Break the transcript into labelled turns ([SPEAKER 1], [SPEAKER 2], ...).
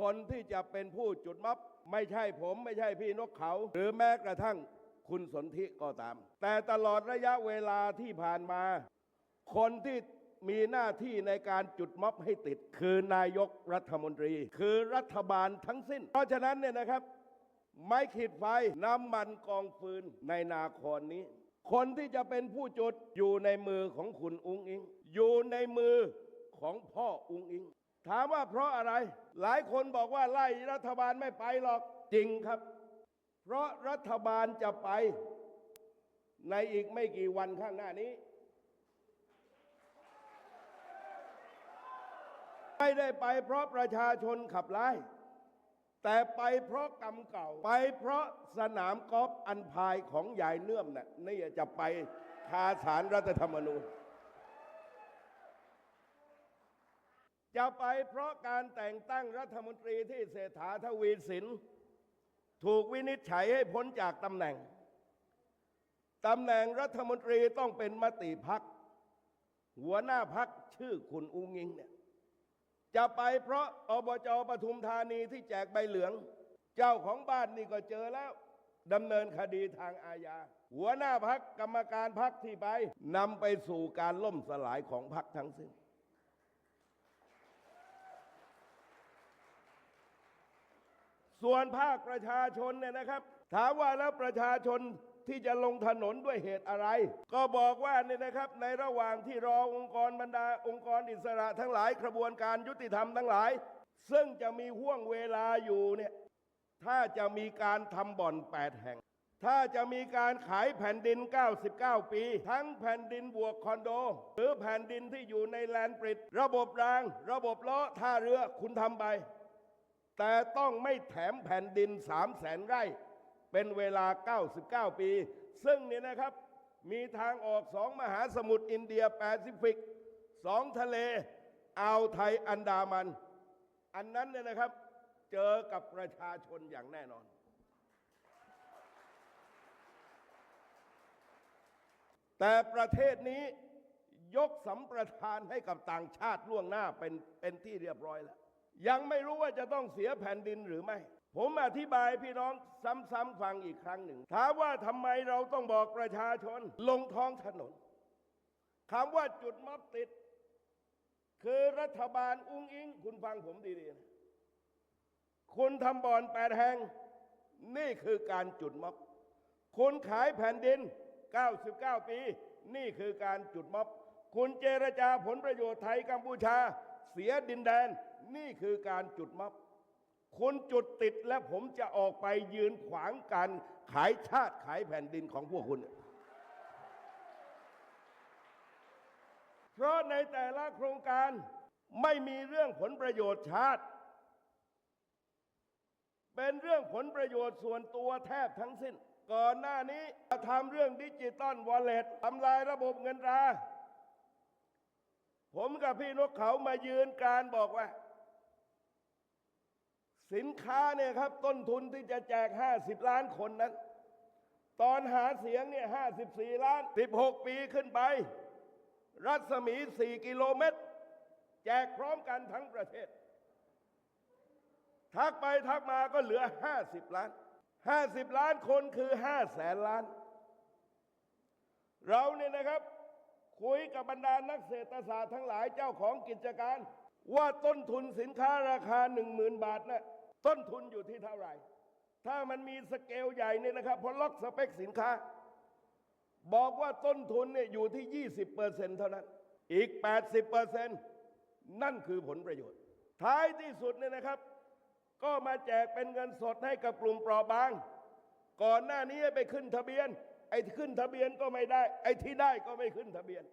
[SPEAKER 1] คนที่จะเป็นผู้จุดม็อบไม่ใช่ผมไม่ใช่พี่นกเขา หรือแม้กระทั่งคุณสนธิก็ตาม แต่ตลอดระยะเวลาที่ผ่านมา คนที่มีหน้าที่ในการจุดม็อบให้ติด คือนายกรัฐมนตรี คือรัฐบาลทั้งสิ้น เพราะฉะนั้นเนี่ยนะครับ ไม้ขีดไฟน้ำมันกองฟืนในนาครนนี้ คนที่จะเป็นผู้จุดอยู่ในมือของคุณอุงอิง อยู่ในมือของพ่ออุงอิง ถามว่าเพราะอะไร หลายคนบอกว่าไล่รัฐบาลไม่ไปหรอกจริงครับ เพราะรัฐบาลจะไป ในอีกไม่กี่วันข้างหน้านี้ ไม่ได้ไปเพราะประชาชนขับไล่แต่ไปเพราะกรรมเก่า ไปเพราะสนามกอล์ฟอันพายของยายเนื่อมน่ะนี่จะไปคาสารรัฐธรรมนูญ จะไปเพราะการแต่งตั้งรัฐมนตรีที่เศรษฐาทวีสิน ถูกวินิจฉัยให้พ้นจากตำแหน่งตำแหน่งรัฐมนตรีต้องเป็นมติพัก หัวหน้าพักชื่อคุณอุงิงเนี่ยจะไปเพราะอบจปทุมธานีที่แจกใบเหลือง เจ้าของบ้านนี่ก็เจอแล้วดำเนินคดีทางอาญา หัวหน้าพักกรรมการพักที่ไปนำไปสู่การล่มสลายของพักทั้งสิ้น ส่วนภาคประชาชนเนี่ยนะครับ ถามว่าแล้วประชาชนที่จะลงถนนด้วยเหตุอะไร ก็บอกว่าเนี่ยนะครับในระหว่างที่รอองค์กรบรรดาองค์กรอิสระทั้งหลายกระบวนการยุติธรรมทั้งหลาย ซึ่งจะมีห่วงเวลาอยู่เนี่ยถ้าจะมีการทำบ่อน 8 แห่ง ถ้าจะมีการขายแผ่นดิน 99 ปี ทั้งแผ่นดินบวกคอนโด หรือแผ่นดินที่อยู่ในแลนด์ปริด ระบบราง ระบบล้อท่าเรือคุณทำไป แต่ต้องไม่แถมแผ่นดิน3 0 0แสนไร่ เป็นเวลา 99 ปี ซึ่งเนี่ยนะครับมีทางออกสองมหาสมุทรอินเดียแปซิฟิกสองทะเลอ่าวไทยอันดามัน อันนั้นเนี่ยนะครับเจอกับประชาชนอย่างแน่นอน แต่ประเทศนี้ยกสัมประทานให้กับต่างชาติล่วงหน้าเป็นเป็นที่เรียบร้อยแล้ว ยังไม่รู้ว่าจะต้องเสียแผ่นดินหรือไม่ ผมอธิบายพี่น้องซ้ำๆฟังอีกครั้งหนึ่ง ถามว่าทำไมเราต้องบอกประชาชนลงท้องถนนคำว่าจุดม็อบติด คือรัฐบาลอุ้งอิง คุณฟังผมดีๆนะคุณทำบ่อนแปดแห่ง นี่คือการจุดม็อบคุณขายแผ่นดิน 99 ปี นี่คือการจุดม็อบ คุณเจรจาผลประโยชน์ไทยกัมพูชา เสียดินแดน นี่คือการจุดม็อบคุณจุดติดและผมจะออกไปยืนขวางการขายชาติขายแผ่นดินของพวกคุณ เพราะในแต่ละโครงการไม่มีเรื่องผลประโยชน์ชาติ เป็นเรื่องผลประโยชน์ส่วนตัวแทบทั้งสิ้น ก่อนหน้านี้ทำเรื่องดิจิตอลวอลเล็ตทำลายระบบเงินตรา ผมกับพี่นกเขามายืนการบอกว่า สินค้าเนี่ยครับ ต้นทุนที่จะแจก 50 ล้านคนนั้น ตอนหาเสียงเนี่ย54ล้าน 16 ปีขึ้นไป รัศมี 4 กิโลเมตร แจกพร้อมกันทั้งประเทศ ทักไปทักมาก็เหลือ 50 ล้าน 50 ล้านคนคือ5แสนล้าน เราเนี่ยนะครับ คุยกับบรรดานักเศรษฐศาสตร์ทั้งหลายเจ้าของกิจการ ว่าต้นทุนสินค้าราคา 1 0,000 บาทนะต้นทุนอยู่ที่เท่าไหร่ ถ้ามันมีสเกลใหญ่เนี่ยนะครับพอล็อกสเปคสินค้า บอกว่าต้นทุนเนี่ยอยู่ที่ 20%เเท่านั้น อีก 80%นั่นคือผลประโยชน์ ท้ายที่สุดเนี่ยนะครับ ก็มาแจกเป็นเงินสดให้กับกลุ่มเปราะบาง ก่อนหน้านี้ไปขึ้นทะเบียน ไอ้ขึ้นทะเบียนก็ไม่ได้ ไอ้ที่ได้ก็ไม่ขึ้นทะเบียน